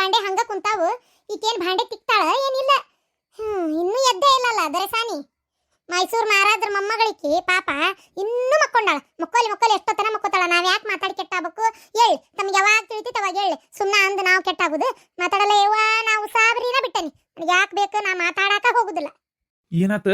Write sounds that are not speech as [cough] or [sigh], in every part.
ಬಾಂಡೆ ಹಂಗ ಕುಂತಾವು ಈಕೇನ್ ಬಾಂಡೆ ತಿಕ್ತಾಳ ಏನಿಲ್ಲ. ಹ್ಮ್ ಇನ್ನೂ ಎದ್ದೇ ಇಲ್ಲಲ್ಲ ದರಸಾನಿ. ಮೈಸೂರು ಮಹಾರಾಜ್ರ ಮೊಮ್ಮಗಳಿಕಿ ಪಾಪ ಇನ್ನೂ ಮಕ್ಕೊಂಡಾಳ. ಮಕ್ಕೋಲಿ ಮಕ್ಕೋಲಿ ಎಷ್ಟೊತ್ತನ ಮಕ್ಕೋತಾಳ ನಾವ್ ಯಾಕೆ ಮಾತಾಡಿ ಕೆಟ್ಟಾಗಬೇಕು? ಹೇಳಿ ತಮ್ಗೆ ಯಾವಾಗ ತಿಳಿತೈತೆ ಅವಾಗ ಹೇಳಿ ಸುಮ್ಮನೆ ಅಂದ್ ನಾವು ಕೆಟ್ಟಾಗುದು. ಮಾತಾಡಲ್ಲ ಯವ್ವ ನಾವು ಸಾಬ್ರಿನ ಬಿಟ್ಟನಿ. ನನಗೆ ಯಾಕೆ ಬೇಕು ನಾ ಮಾತಾಡಾಕ ಹೋಗುದಿಲ್ಲ. ಏನಾತ?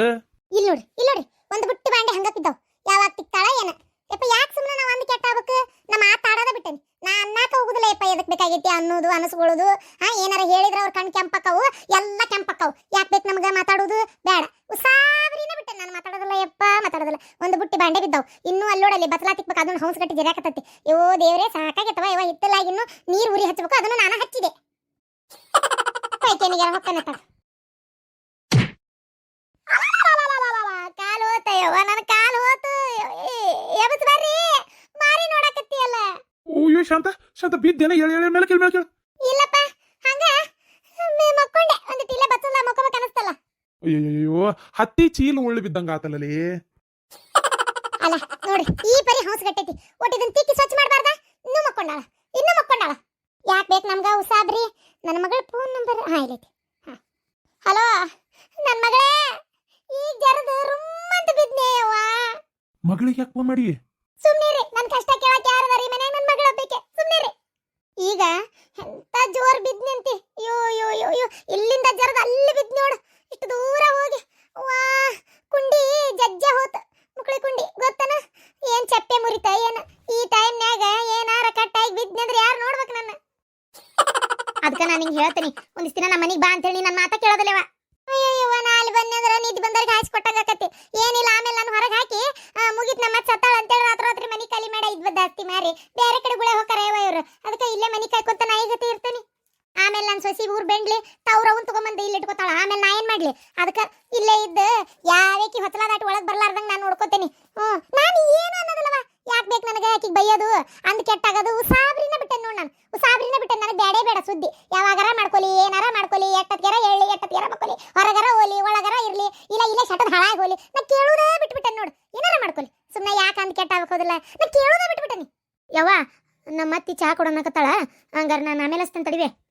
ಇಲ್ಲಿ ನೋಡಿ ಇಲ್ಲಿ ನೋಡಿ ಒಂದು ಬುಟ್ಟಿ ಬಾಂಡೆ ಹಂಗ ಬಿದ್ದಾವ್ ಯಾವಾಗ ತಿಕ್ತಾಳ ಏನ. ಯಪ್ಪ ಯಾಕೆ ಸುಮ್ಮನೆ ನಾವು ಅಂದ್ ಕೆಟ್ಟಾಗಬೇಕು? ನಾ ಮಾತಾಡೋದ ಬಿಟ್ಟೇನಿ. ನಾ ಅನ್ನಾಕ ಹೋಗುದಿಲ್ಲ ಯಪ್ಪ, ಎದಕ್ ಬೇಕಾಗೈತಿ ಅನ್ನೋದು, ಅನಿಸ್ಕೊಳ್ಳೋದು. ಹಾ, ಏನಾರ ಹೇಳಿದ್ರ ಅವ್ರ ಕಣ್ ಕೆಂಪಕ್ಕವು, ಎಲ್ಲ ಕೆಂಪಕ್ಕವು. ಯಾಕೆ ಬೇಕು ನಮ್ಗ ಮಾತಾಡೋದು? ಬೇಡ. ಉಸಾಬ್ರಿನ ಬಿಟ್ಟೆ ನಾನು, ಮಾತಾಡೋದಿಲ್ಲ ಯಪ್ಪ, ಮಾತಾಡೋದಿಲ್ಲ. ಒಂದು ಬುಟ್ಟಿ ಬಾಂಡೆ ಬಿದ್ದಾವ್. ಇನ್ನೂ ಅಲ್ಲೋಡಲ್ಲಿ ಬತ್ತಲ ತಿಕ್ಬೇಕು, ಅದನ್ನು ಹೌಸ್ ಕಟ್ಟಿ ಜರಾಕತ್ತೈತಿ ಯೋ ದೇವ್ರೆ, ಸಾಕಾಗೈತವ ಯವ ಹಿತ್ತಲಾಗಿ ಇನ್ನು ನೀರು ಉರಿ ಹಚ್ಚಬೇಕು ಅದನ್ನು ನಾನು ಹಚ್ಚಿದೆ. ಕಾಲು ಹೋತಯ್ಯವ್ವ ನನ್ನ ಕಾಲು ಹೋತು ಎಬತ್ ಬರ್ರಿ ಮಾರಿ ನೋಡಕತ್ತೀಯಲ್ಲ ಅಯ್ಯೋ ಶಾಂತ? ಶಾಂತ ಬಿದ್ದೇನೆ ಹೇಳಿ ಹೇಳಿ ಮೇಲೆ ಕೇಳಿ ಮೇಲೆ ಕೇಳಿ. ಇಲ್ಲಪ್ಪ ಹಂಗ? ಮೇ ಮಕ್ಕೊಂಡೆ. ಒಂದು ಟಿಲ್ಲ ಬತ್ತಲ್ಲ ಮಕ್ಕೋಬೇಕು ಕನಸ್ತಲ್ಲ ಅಯ್ಯೋ ಹತ್ತಿ ಚೀಲ ಉಳ್ಳಿ ಬಿದ್ದಂಗ ಆತಲಲ್ಲಿ. ಅಲ್ಲ ನೋಡಿ ಈ ಪರಿ ಹೌಸ್ ಗಟ್ಟೈತಿ. ಒಟ್ಟು ಇದನ್ನ ತಿಕ್ಕಿ ಸ್ವಚ್ಛ ಮಾಡಬಾರ್ದ? ಇನ್ನೂ ಮಕ್ಕೊಂಡಾಳ ಇನ್ನೂ ಮಕ್ಕೊಂಡಾಳ. ಯಾಕೆ ಬೇಕು ನಮ್ಗೆ ಉಸಾಬ್ರಿ? ನನ್ನ ಮಗಳ ಫೋನ್ ನಂಬರ್ ಹಾ ಇಲ್ಲೈತಿ ಹಾಂ. ಹಲೋ ನನ್ನ ಮಗಳೇ ಈಗ ಜರದ ರುಮ್ಮಂತ ಬಿದ್ನೆ ಅವ್ವ ಮಗಳಿಗೆ ಯಾಕೆ ಫೋನ್ ಮಾಡಿ ಸುಮ್ನಿರಿ ನನ್ ಕಷ್ಟ ಕೇಳಕ್ ಯಾರು ಬರೀ ಮನ್ಯಾಗ ನನ್ ಮಗಳ ಒಬ್ಬಾಕೆ ಸುಮ್ನಿರಿ ಈಗ ಎಂತ ಜೋರ್ ಬಿದ್ ನಿಂತಿ ಯೋ ಯೋ ಯೋ ಯೋ ಇಲ್ಲಿಂದ ಜರದ ಅಲ್ಲಿ ಬಿದ್ ನೋಡು ಇಷ್ಟು ದೂರ ಹೋಗಿ ವಾ ಕುಂಡಿ ಜಜ್ಜ ಹೋತ ಮುಕ್ಳಿ ಕುಂಡಿ ಗೊತ್ತನ ಏನ್ ಚಪ್ಪೆ ಮುರಿತ ಏನ ಈ ಟೈಮ್ನ್ಯಾಗ ಏನಾರ ಕಟ್ಟಾಗಿ ಬಿದ್ನಂದ್ರೆ ಯಾರು ನೋಡ್ಬೇಕು ನನ್ನ ಅದಕ್ಕ ನಾನು ನಿಂಗೆ ಹೇಳ್ತೀನಿ. ಒಂದಿಷ್ಟು ದಿನ ನಮ್ಮ ಮನೆಗೆ ಬಾ ಅಂತೇಳಿ ನನ್ನ ಕೇಳೋದಲ್ಲವ. ಅಯ್ಯೋ ಅಯ್ಯಯ್ಯವ ನಾ ಅಲ್ಲಿ ಬಂದ್ರೆ ನಿದ್ದು ಬಂದವ್ರಿಗೆ ಹಾಯ್ಸಿ ಕೊಟ್ಟಾಗತ್ತೆ ಏನಿಲ್ಲ, ಆಮೇಲೆ ನಾನು ಹೊರಗೆ ಹಾಕಿ ಮುಗಿತ್ ನಮ್ಮ ಸತ್ತಾಳ ಅಂತೇಳಿ ರಾತ್ರಿ ರಾತ್ರಿ ಮನೆ ಖಾಲಿ ಮಾಡ, ಇದ್ ಜಾಸ್ತಿ ಮಾರಿ ಬೇರೆ ಕಡೆ ಗುಳೆ ಹೋಗಾರ ಯಾವ ಇವ್ರು. ಅದಕ್ಕೆ ಇಲ್ಲೇ ಮನಿ ಕಾಯ್ಕೊಂತ ನಾ ಜೊತೆ ಇರ್ತೀನಿ. ಆಮೇಲೆ ನನ್ನ ಸೊಸಿ ಊರ್ ಬೆಂಡ್ಲಿ ತವ್ರವನ್ ತಗೊಂಬಂದು ಇಲ್ಲಿ ಇಟ್ಕೋತಾಳ. ಆಮೇಲೆ ನಾ ಏನ್ ಮಾಡ್ಲಿ? ಅದಕ್ಕೆ ಇಲ್ಲೇ ಇದ್ದ ಯಾವೇಕಿ ಹೊತ್ತಲ ದಾಟಿ ಒಳಗ್ ಬರ್ಲಾರ್ದಂಗ ನಾನು ನೋಡ್ಕೋತೇನಿ. ಹ್ಞೂ ನಾನು ಏನು ಅನ್ನೋದಿಲ್ಲವ. ಯಾಕೆ ಬೇಕು ನನಗೆ ಆಕಿಗೆ ಬೈಯೋದು? ಅಂದ್ ಕೆಟ್ಟಾಗದು. ನೋಡ್ ನಾನು. ಉಸಾಬ್ರಿನ ಬಿಟ್ಟೆ ನನಗೆ ಬೇಡೇ ಬೇಡ ಸುದ್ದಿ. ಯಾವಾಗಾರ ಮಾಡ್ಕೊಲಿ, ಏನಾರ ಮಾಡ್ಕೊಲಿ, ಎಟ್ಟತ್ಗೆರ ಹೇಳಿ, ಎಟ್ಟತ್ಗೆರ ಮಕ್ಕೊಲಿ, ಹೊರಗರ ಹೋಲಿ, ಒಳಗರ ಇರಲಿ, ಇಲ್ಲ ಇಲ್ಲ ಶಟದ ಹಾಳಾಗಿ ಹೋಲಿ, ನಾ ಕೇಳೋದೇ ಬಿಟ್ಬಿಟ್ಟೆ ನೋಡು. ಏನಾರ ಮಾಡ್ಕೊಲಿ. ಸುಮ್ಮನೆ ಯಾಕೆ ಅಂತ ಕೆಟ್ಟ ಹೋಗೋದಿಲ್ಲ ನಾ ಕೇಳೋದೇ ಬಿಟ್ಬಿಟ್ಟನಿ ಯವ್ವ, ನಮ್ಮ ಅತ್ತಿ ಚಹಾ ಕೊಡೋನಕತ್ತಾಳ ಹಂಗಾರ ನಾನು ಆಮೇಲೆ ಅಷ್ಟಂತ ತಡಿವೆ.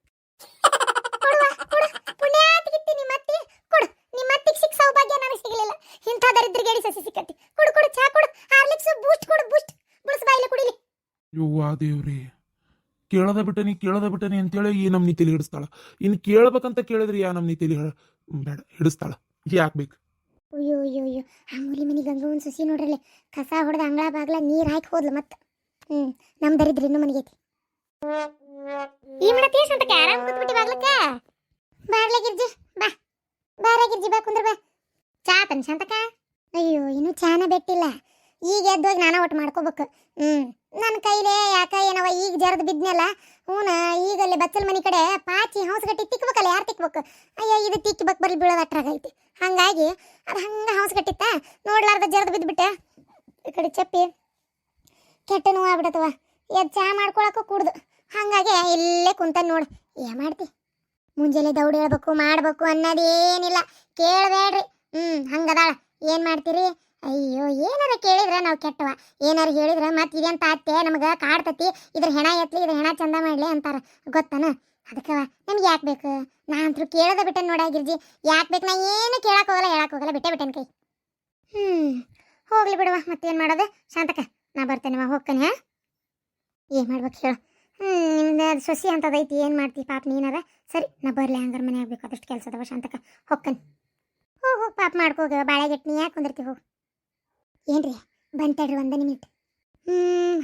ಸಿಕ್ಕತ್ತಿ ಕೊಡು. ಕೊಡು. ಚಹಾ ಕೊಡು ಹಾರ್ಲಿಕ್ಸ್ ಬೂಸ್ಟ್ ಕೊಡು ಬೂಸ್ಟ್ ಬುಡ್ಸ್ ಬಾಯಿಲೆ ಕುಡಿಲಿ. ಯವ್ವಾ ದೇವ್ರಿ. ಕೇಳದ ಬಿಟ್ಟನಿ ಕೇಳದ ಬಿಟ್ಟನಿ ಅಂತೇಳಿ ಈ ನಮ್ಮ ನೀತಿಲಿ ಹಿಡಿಸ್ತಾಳ. ಇನ್ನು ಕೇಳ್ಬೇಕಂತ ಕೇಳಿದ್ರಿ ಯಾ ನಮ್ಮ ನೀತಿಲಿ ಬೇಡ, ಹಿಡಿಸ್ತಾಳ. ಯಾಕೆ ಬೇಕು? ಅಯ್ಯೋ ಅಯ್ಯೋ ಅಯ್ಯೋ ಆ ಮೂಲಿ ಮನಿ ಗಂಗವನ್ ಸುಸಿ ನೋಡ್ರಲ್ಲ, ಕಸ ಹೊಡೆದ ಅಂಗಳ ಬಾಗ್ಲ ನೀರ್ ಹಾಕಿ ಹೋದ್ಲು ಮತ್ತ. ಹ್ಮ್, ನಮ್ ದರಿದ್ರ ಇನ್ನು ಮನೆಗೈತಿ. ಈ ಮಾಡತ್ತಿ ಸಂತಕ ಆರಾಮ್ ಕೂತ್ಬಿಟ್ಟಿ ಗಿರ್ಜಿ, ಬಾ. ಬಾರ ಗಿರ್ಜಿ, ಬಾ ಕುಂದ್ರ ಬಾ. ಚಾ ತನ್ ಅಯ್ಯೋ, ಇನ್ನು ಚಾನ ಬೆಟ್ಟಿಲ್ಲ. ಈಗ ಎದ್ದೋಗಿ ನಾನ ಒಟ್ಟು ಮಾಡ್ಕೋಬೇಕು. ಯಾಕ ಏನವ ಜರದ ಬಿದ್ನೆಲ್ಲ ಹೂನ ಈಗ ಬಚ್ಚಲ್ ಮನಿ ಕಡೆ ಪಾಚಿ ಹೌಸ್ ಗಟ್ಟಿ ತಿಕ್ಬೇಕಲ್ಲ, ಯಾರು ತಿಕ್ಬೇಕು? ಅಯ್ಯೋ, ಇದು ತಿಕ್ಬೇಕು ಬರ್ಲಿ ಬೀಳೋದು ಅಟ್ರಾಗೈತಿ ಹಂಗಾಗಿ ಅದು ಹಂಗ ಹೌಸ್ ಕಟ್ಟಿತ್ತ ನೋಡ್ಲಾರ್ದ ಜರ್ದು ಬಿದ್ದುಬಿಟ್ಟೆ ಈ ಕಡೆ ಚಪ್ಪಿ, ಕೆಟ್ಟ ನೋವು ಆಗ್ಬಿಡತ್ತವ ಎದ್ದು ಚಹಾ ಮಾಡ್ಕೊಳಕ್ಕೂ ಕುಡ್ದು. ಹಂಗಾಗಿ ಇಲ್ಲೇ ಕುಂತ ನೋಡು. ಏನ್ ಮಾಡ್ತಿ? ಮುಂಜಾನೆ ದೌಡ್ ಹೇಳ್ಬೇಕು, ಮಾಡ್ಬೇಕು ಅನ್ನೋದೇನಿಲ್ಲ. ಕೇಳಬೇಡ್ರಿ. ಹ್ಮ್, ಹಂಗದಾಳ. ಏನ್ ಮಾಡ್ತೀರಿ? ಅಯ್ಯೋ, ಏನಾರ ಕೇಳಿದ್ರೆ ನಾವು ಕೆಟ್ಟವ? ಏನಾರ ಹೇಳಿದ್ರೆ ಮತ್ತೆ ಇದೆಂತ ಅತ್ತೆ ನಮಗೆ ಕಾಡ್ತತಿ. ಇದ್ರ ಹೆಣ ಎತ್ಲಿ, ಇದ್ರ ಹೆಣ ಚಂದ ಮಾಡ್ಲಿ ಅಂತಾರೆ. ಗೊತ್ತನ? ಅದಕ್ಕವ ನಮ್ಗೆ ಯಾಕೆ ಬೇಕು? ನಾ ಅಂತೂ ಕೇಳದ ಬಿಟ್ಟೆ ನೋಡ ಗಿರ್ಜಿ. ಯಾಕೆ ಬೇಕು? ನಾ ಏನು ಕೇಳಕ್ಕೆ ಹೋಗಲ್ಲ, ಹೇಳಕ್ ಹೋಗಲ್ಲ. ಬಿಟ್ಟೆ ಬಿಟ್ಟೆನ್ ಕೈ. ಹ್ಞೂ ಹೋಗ್ಲಿ ಬಿಡುವ ಮತ್ತೇನು ಮಾಡೋದು? ಶಾಂತಕ ನಾ ಬರ್ತೇನೆ ಹೋಗ್ತಾನೆ, ಹಾ? ಏನ್ ಮಾಡ್ಬೇಕು ಹೇಳು? ಹ್ಞೂ ನಿಮ್ದು ಅದು ಸೊಸಿ ಅಂತದೈತಿ ಏನು ಮಾಡ್ತಿ? ಪಾಪ ನೀನಾರ ಸರಿ, ನಾ ಬರ್ಲಿ. ಹಂಗಾರ ಮನೆ ಆಗ್ಬೇಕು ಅದಷ್ಟು ಕೆಲಸ ಅದಾವ. ಶಾಂತಕ ಹೊಕ್ಕನ್ ಹೋಗ್, ಹೋಗಿ, ಪಾಪ ಮಾಡ್ಕೋಗ ಬಾಳೆ ನೀ ಯಾಕೆ ಕುಂದಿರ್ತೀವಿ ಹೋಗು. ಏನ್ರಿ ಬಂತಡ್ರಿ ಒಂದ ನಿಮಿಟ್. ಹ್ಞೂ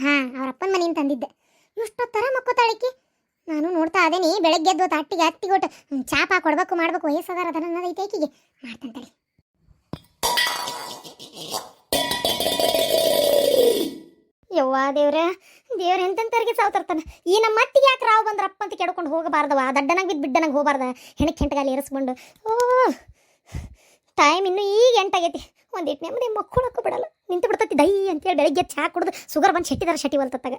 ಹಾಂ ಅವ್ರ ಅಪ್ಪನ ಮನೆಯಿಂದ ತಂದಿದ್ದೆ. ಇಷ್ಟೊತ್ತರ ಮಕ್ಕೋತಾಳಿಕಿ ನಾನು ನೋಡ್ತಾ ಅದೇನಿ, ಬೆಳಗ್ಗೆ ಎದ್ದು ಅಟ್ಟಿಗೆ ಅತ್ತಿಗೊಟ್ಟು ಚಾಪಾ ಕೊಡ್ಬೇಕು, ಮಾಡ್ಬೇಕು ವಯಸ್ಸದಾರ ಅದನ್ನ ಅನ್ನೋದೈತೆ ಯವ್ವಾ ಮಾಡ್ತಂತಳಿ ಯವ್ವ ದೇವ್ರ ದೇವ್ರ ಎಂತಂತವ್ರಿಗೆ ಸಾವ್ತಿರ್ತಾನೆ ಈ ನಮ್ಮ ಮಟ್ಟಿಗೆ ಯಾಕೆ ರಾವ್ ಬಂದ್ರಪ್ಪ ಅಂತ ಕೆಡ್ಕೊಂಡು ಹೋಗಬಾರ್ದವ? ದಡ್ಡನಾಗ ಬಿದ್ದು ಬಿಡ್ಡನಾಗ ಹೋಗಬಾರ್ದ? ಹೆಣಕ್ಕೆ ಹೆಂಟಗಾಲಿ ಏರಿಸ್ಕೊಂಡು ಓ ಟೈಮ್ ಇನ್ನು ಈಗ ಎಂಟಾಗೈತಿ. ಒಂದಿಟ್ಟು ನೆಮ್ಮದಿ ಮಕ್ಕಳಕ್ಕೂ ಬಿಡಲ್ಲ. ನಿಂತು ಬಿಡ್ತೈತಿ ದೈ ಅಂತೇಳಿ ಬೆಳಿಗ್ಗೆ ಚಹಾ ಕುಡ್ದು ಸುಗರ್ ಬಂದು ಶೆಟ್ಟಿದಾರ ಶೆಟ್ಟಿ ಹೊಲ್ತತ್ತಾಗ.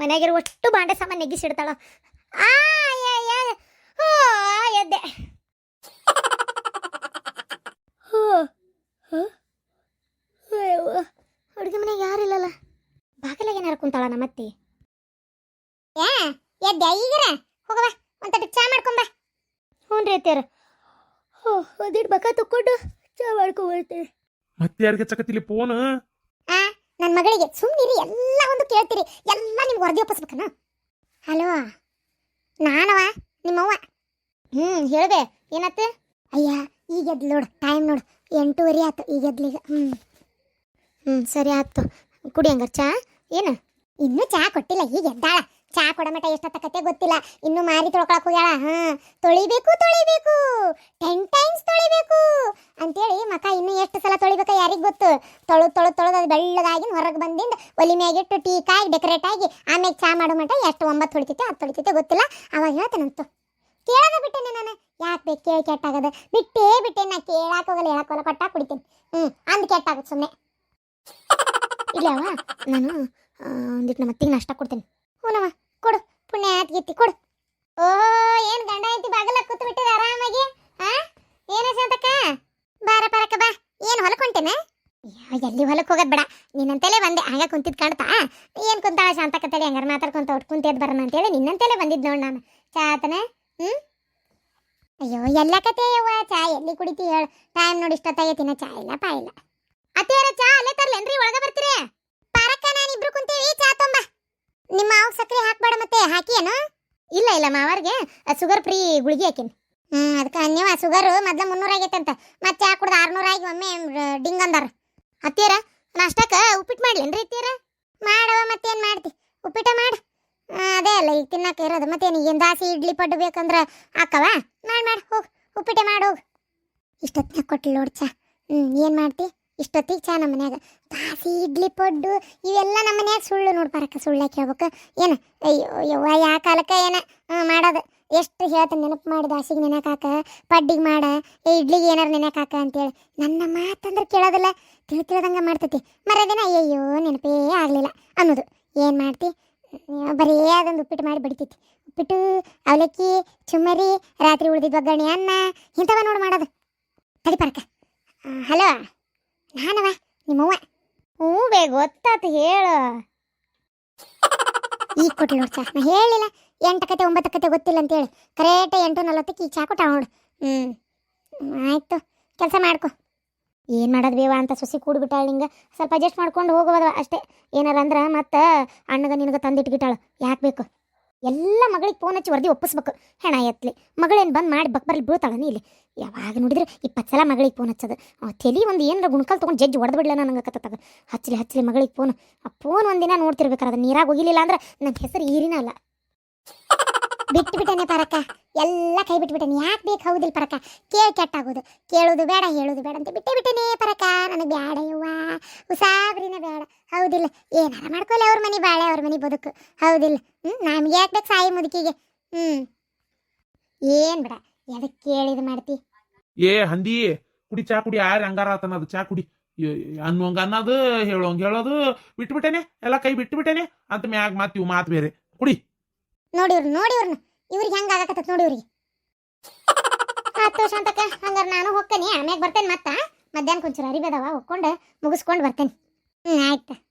ಮನೆಯಾಗಿರೋ ಒಟ್ಟು ಬಾಂಡೆ ಸಾಮಾನು ನೆಗ್ಗಿಸಿಡ್ತಾಳ. ಆ ಎದ್ದೆ. ಹೋ, ಹ? ಅಯ್ಯವ್ವ, ಅಡುಗೆ ಮನೆಗೆ ಯಾರಿಲ್ಲಲ್ಲ ಬಾಗಿಲಾಗ ಏನಾರ ಕುಂತಾಳ ನಮ್ಮತ್ತಿ ಯಾ ಎದ್ದೆ ಈಗರ? ಹೋಗವ ಒಂದ್ ಚಾ ಮಾಡ್ಕೊಂಬ ಹ್ಞೂ ರೀ ಅತ್ಯಾರ ಹೋ ಒಂದಿಟ್ಟು ಬಕ ತಕ್ಕೊಂಡು ಚಾ ಮಾಡ್ಕೊಂಬರ್ತೇವೆ ಮತ್ತೆ ಯಾರಿಗೆ ಚಕತಿಲಿ ಫೋನ್ ಆ ನನ್ನ ಮಗಳಿಗೆ ಸುಮ್ಮನಿರಿ ಎಲ್ಲ ಒಂದು ಕೇಳ್ತೀರಿ. ಎಲ್ಲ ನಿಮ್ಗೆ ವರದಿ ಒಪ್ಪಿಸ್ಬೇಕನ? ಹಲೋ ನಾನವ ನಿಮ್ಮವ್ವ. ಹ್ಞೂ ಹೇಳಿದೆ ಏನತ್ತೆ ಅಯ್ಯ ಈಗ ಎದ್ಲು ನೋಡು ಟೈಮ್ ನೋಡು. ಎಂಟೂವರೆ ಆಯ್ತು ಈಗ ಎದ್ಲೀಗ ಹ್ಞೂ ಹ್ಞೂ ಸರಿ ಆಯ್ತು ಕುಡಿ ಹಂಗಾರೆ ಚಾ ಏನು? ಇನ್ನೂ ಚಾ ಕೊಟ್ಟಿಲ್ಲ ಈಗ ಎದ್ದಾಳ. ಚಾ ಕೊಡ ಮಟ ಎಷ್ಟೊತ್ತಕತ್ತೆ ಗೊತ್ತಿಲ್ಲ. ಇನ್ನು ಮಾರಿ ತೊಳ್ಕೊಳಕ್ ಹೋಗ್ಯಾಳ. ಹಾ, ತೊಳಿಬೇಕು ತೊಳಿಬೇಕು. ಟೆನ್ ಟೈಮ್ಸ್ ತೊಳಿಬೇಕು. ಅಂತೇಳಿ ಮಕ ಇನ್ನು ಎಷ್ಟು ಸಲ ತೊಳಿಬೇಕ ಯಾರಿಗೆ ಗೊತ್ತು? ತೊಳು ತೊಳು, ತೊಳೆದು ಅದು ಬೆಳ್ಳಗಾಗಿ ಹೊರಗೆ ಬಂದಿಂದ ಒಲಿ ಮ್ಯಾಗಿಟ್ಟು ಟೀ ಕಾಯಿ ಡೆಕೋರೇಟ್ ಆಗಿ ಆಮೇಲೆ ಚಾ ಮಾಡೋ ಮಟ ಎಷ್ಟು ಒಂಬತ್ತು ತೊಳಿತೈತೆ ಹತ್ತು ತೊಳಿತೈತೆ ಗೊತ್ತಿಲ್ಲ. ಅವಾಗ ಹೇಳ್ತೇನಂತು ಕೇಳದ ಬಿಟ್ಟೇನೆ ನಾನು. ಯಾಕೆ ಬೇಕು ಕೇಳಿ ಕೆಟ್ಟಾಗದ. ಬಿಟ್ಟೇ ಬಿಟ್ಟೆ ನಾ ಕೇಳಕ್ಕೆ ಹೋಗಲ್ಲ, ಹೇಳಕ್ ಹೋಗಲ್ಲ ಕೊಟ್ಟಾಗ ಕುಡಿತೀನಿ. ಹ್ಞೂ ಅಂದು ಕೆಟ್ಟಾಗುತ್ತೆ ಸುಮ್ಮನೆ ಇಲ್ಲವ ನಾನು ಒಂದಿಟ್ಟು ನಮ್ಮ ಅತ್ತಿಗೆ ನಾಷ್ಟ ಕೊಡ್ತೀನಿ. ಹ್ಞೂನವ ಕೊಡು, ಪುಣ್ಯ ಆತ್ಗಿತ್ತಿ ಕೊಡು. ಓ, ಏನು ಗಂಡ ಐತಿ ಬಾಗಲ ಕೂತು ಬಿಟ್ಟಿದೆ ಆರಾಮಾಗಿ? ಆ? ಏನ ಶಾಂತಕ್ಕ ಬಾರ ಪರಕ ಬಾ, ಏನು ಹೊಲಕ್ ಹೊಂಟೇನ? ಎಲ್ಲಿ ಹೊಲಕ್ ಹೋಗದ್ ಬೇಡ, ನಿನ್ನಂತಲೇ ಬಂದೆ, ಹಂಗ ಕುಂತಿದ್ ಕಾಣ್ತಾ? ಏನ್ ಕುಂತಾಳ ಶಾಂತಕ್ಕ ತಲೆ ಹಂಗಾರ ಮಾತಾಡ್ಕೊಂತ ಒಟ್ಟು ಕುಂತೇದ್ ಬರೋಣ ಅಂತೇಳಿ ನಿನ್ನಂತಲೇ ಬಂದಿದ್ ನೋಡ್ ನಾನು. ಚಾತನ ಹ್ಮ್? ಅಯ್ಯೋ ಎಲ್ಲ ಕತೆ ಯವ್ವ, ಚಾ ಎಲ್ಲಿ ಕುಡಿತಿ ಹೇಳ. ಟೈಮ್ ನೋಡಿ ಇಷ್ಟೊತ್ತಾಗೈತಿನ ಚಾ ಇಲ್ಲ, ಪಾ ಇಲ್ಲ. ಅತ್ತೇರ ಚಾ ಅಲ್ಲೇ ತರ್ಲೇನ್ರಿ, ಒಳಗ ಬರ್ತೀರಿ? ಪಾರಕ್ಕ ನಾನು ಇಬ್ರು ಕುಂತೀವಿ, ಚಾ ತೊಂಬ. ನಿಮ್ಮ ಮಾವ ಸಕ್ಕರೆ ಹಾಕ್ಬೇಡ ಮತ್ತೆ ಹಾಕಿ ಏನು ಇಲ್ಲ ಇಲ್ಲ, ಮಾವರ್ಗೆ ಶುಗರ್ ಫ್ರೀ ಗುಳಿಗೆ ಹಾಕಿನಿ. ಹ್ಞೂ ಅದಕ್ಕೆ ನೀವು ಶುಗರ್ ಮೊದ್ಲ ಮುನ್ನೂರು ಆಗೈತಂತ. ಮತ್ತೆ ಚಾ ಕುಡ್ದು ಆರ್ನೂರ ಆಗಿ ಒಮ್ಮೆ ಡಿಂಗ್ ಅಂದಾರ. ಅತ್ತೀರ ನಾಷ್ಟಕ್ಕ ಉಪ್ಪಿಟ್ಟು ಮಾಡ್ಲೇನ್ರಿ ಅತ್ತೀರ ಮಾಡವ ಮತ್ತೇನು ಮಾಡ್ತಿ? ಉಪ್ಪಿಟ್ಟು ಮಾಡಿ. ಅದೇ ಅಲ್ಲ, ಈಗ ತಿನ್ನಕ್ಕೆ ಇರೋದು. ಮತ್ತೇನು ಏನು ದಾಸಿ ಇಡ್ಲಿ ಪಡ್ಡು ಬೇಕಂದ್ರೆ ಹಾಕವ? ಮಾಡಿ ಮಾಡಿ, ಹೋಗು. ಉಪ್ಪಿಟ್ಟೆ ಮಾಡಿ, ಹೋಗು. ಇಷ್ಟೊತ್ತಿನ ಕೊಟ್ಟಿಲ್ಲ ನೋಡ್ ಹ್ಞೂ ಏನು ಮಾಡ್ತಿ? ಇಷ್ಟೊತ್ತಿಗೆ ಚಾ ನಮ್ಮ ಮನ್ಯಾಗ. ದಾಸಿ, ಇಡ್ಲಿ ಪೊಡ್ಡು, ಇವೆಲ್ಲ ನಮ್ಮ ಮನ್ಯಾಗ ಸುಳ್ಳು ನೋಡ್ಬಾರಕ್ಕ ಸುಳ್ಳು ಸುಳ್ಳಾಕೆ ಹೇಳ್ಬೇಕು? ಏನು? ಅಯ್ಯೋ, ಯವ್ವ, ಯಾ ಕಾಲಕ್ಕೆ ಏನ? ಮಾಡೋದು. ಎಷ್ಟು ಹೇಳ್ತಾನೆ, ನೆನಪು ಮಾಡಿ ದಾಸಿಗೆ ನೆನಕಾಕ ಪಡ್ಡಿಗೆ ಮಾಡ. ಏ, ಇಡ್ಲಿಗೆ ಏನಾರು ನೆನಕಾಕ ಅಂತೇಳಿ. ನನ್ನ ಮಾತಂದ್ರೆ ಕೇಳೋದಿಲ್ಲ. ತಿಳಿ ತಿಳಿದಂಗೆ ಮಾಡ್ತೈತಿ. ಮರದಿನ, ಅಯ್ಯಯ್ಯೋ, ನೆನಪೇ ಆಗಲಿಲ್ಲ ಅನ್ನೋದು. ಏನು ಮಾಡ್ತಿ? ಬರೀ ಅದೊಂದು ಉಪ್ಪಿಟ್ಟು ಮಾಡಿ ಬಡಿತೈತಿ. ಉಪ್ಪಿಟ್ಟು, ಅವಲಕ್ಕಿ, ಚುಮ್ಮರಿ, ರಾತ್ರಿ ಉಳಿದಿದ್ದ ಒಗ್ಗರಣೆ, ಅನ್ನ, ಇಂಥವ ನೋಡಿ ಮಾಡೋದು. ತಡಿ ಪರ್ಕ ಹಲೋ ನಾನವ ನಿಮ್ಮವ್ವ ಹ್ಞೂ ಬೇ ಗೊತ್ತಾತು ಹೇಳು. [laughs] ಈಗ ಕೊಟ್ಟಿಲ್ಲ ನೋಡಿ ಚಾ. ನಾ ಹೇಳಿಲ್ಲ. ಎಂಟು ಕತೆ ಒಂಬತ್ತು ಕತೆ ಗೊತ್ತಿಲ್ಲ ಅಂತೇಳಿ ಕರೆಕ್ಟ್ ಎಂಟು ನಲ್ವತ್ತಕ್ಕೆ ಈ ಚಾ ಕೊಟ್ಟ ನೋಡು. ಹ್ಞೂ ಆಯಿತು. ಕೆಲಸ ಮಾಡ್ಕೊ. ಏನು ಮಾಡೋದು ಬೇವ ಅಂತ ಸೊಸಿ ಕೂಡ್ಬಿಟ್ಟಾಳ ನಿಂಗೆ. ಸ್ವಲ್ಪ ಅಡ್ಜಸ್ಟ್ ಮಾಡ್ಕೊಂಡು ಹೋಗೋದು ಅಷ್ಟೇ. ಏನಾರ ಅಂದ್ರೆ ಮತ್ತೆ ಅಣ್ಣಗ ನಿನಗೆ ತಂದಿಟ್ಬಿಟ್ಟಾಳು. ಯಾಕೆ ಬೇಕು? ಎಲ್ಲ ಮಗಳಿಗೆ ಫೋನ್ ಹಚ್ಚಿ ವರದಿ ಒಪ್ಪಿಸ್ಬೇಕು. ಹೆಣ ಎತ್ತಲಿ ಮಗಳೇನು ಬಂದು ಮಾಡಿ ಬಕ್ ಬರಲಿ ಇಲ್ಲಿ. ಯಾವಾಗ ನೋಡಿದ್ರೆ ಇಪ್ಪತ್ತು ಸಲ ಮಗಳಿಗೆ ಫೋನ್ ಹಚ್ಚೋದು. ತಲೆ ಒಂದು ಏನಾರ ಗುಣಕಲ್ ತೊಗೊಂಡು ಜಜ್ಜಿ ಹೊಡೆದು ಬಿಡ್ಲ ಕತ್ತತ್ತಾಗ ಹಚ್ಚಲಿ ಹಚ್ಚಲಿ ಮಗಳಿಗೆ ಫೋನ್ ಆ ಫೋನ್ ಒಂದಿನ ನೋಡ್ತಿರ್ಬೇಕಾರೆ, ಅದು ನೀರಾಗ ಹೋಗಿಲಿಲ್ಲ ಅಂದ್ರೆ ನನ್ನ ಹೆಸರು ಈರಿನ ಅಲ್ಲ. ಬಿಟ್ಟು ಪರಕ. ಎಲ್ಲ ಕೈ ಬಿಟ್ಬಿಟ್ಟೆನೆ. ಯಾಕೆ ಬೇಕು ಹೌದಿಲ್ಲ ಪರಕ? ಕೇಳಿ ಕೆಟ್ಟಾಗೋದು. ಕೇಳೋದು ಬೇಡ, ಹೇಳೋದು ಬೇಡ ಅಂತ ಬಿಟ್ಟೆ ಬಿಟ್ಟೆ ಪರಕ. ನನಗೆ ಬೇಡ ಯವ್ವ. ಉಸಾಬ್ರಿನ ಬೇಡ ಹೌದಿಲ್ಲ. ಏನಾರ ಮಾಡ್ಕೊಳ್ಳಿ ಅವ್ರ ಮನೆ ಬಾಳೆ, ಅವ್ರ ಮನೆ ಬದುಕು. ಹೌದಿಲ್ಲ. ಹ್ಞೂ ನಮ್ಗೆ ಯಾಕೆ ಬೇಕು ಸಾಯಿ ಮುದುಕಿಗೆ? ಹ್ಞೂ ಏನ್ ಬೇಡ. ಎದಕ್ಕೆ ಕೇಳಿದ್ ಮಾಡ್ತಿ? ಏ, ಹಂದಿ, ಕುಡಿ ಚಾ ಕುಡಿ. ಯಾರು ಹಂಗಾರ ಅದು? ಚಾ ಕುಡಿ. ಅನ್ನೋಂಗ ಅನ್ನೋದು, ಹೇಳೋಂಗ ಹೇಳೋದು. ಬಿಟ್ಬಿಟ್ಟೇನೆ? ಎಲ್ಲ ಕೈ ಬಿಟ್ಬಿಟ್ಟೇನೆ? ಅಂತ ಮ್ಯಾಗ ಮಾತು ಇವು ಮಾತು ಬೇರೆ. ಕುಡಿ. ನೋಡಿವ್ರು ನೋಡಿವ್ರನ್ನ ಇವ್ರಿಗೆ ಹೆಂಗೆ ಆಗಕತ್ತತ್ ನೋಡಿ ಇವ್ರಿಗೆ ಆತು ಶಾಂತಕ್ಕ ಹಂಗಾರೆ ನಾನು ಹೋಗ್ತೇನೆ, ಆಮ್ಯಾಗ ಬರ್ತೇನೆ ಮತ್ತ. ಮಧ್ಯಾಹ್ನ ಕೊಂಚೂರು ಅರಿಬೇದವ ಹೋಗ್ಕೊಂಡು ಮುಗಿಸ್ಕೊಂಡು ಬರ್ತೇನೆ. ಹ್ಞೂ ಆಯ್ತು.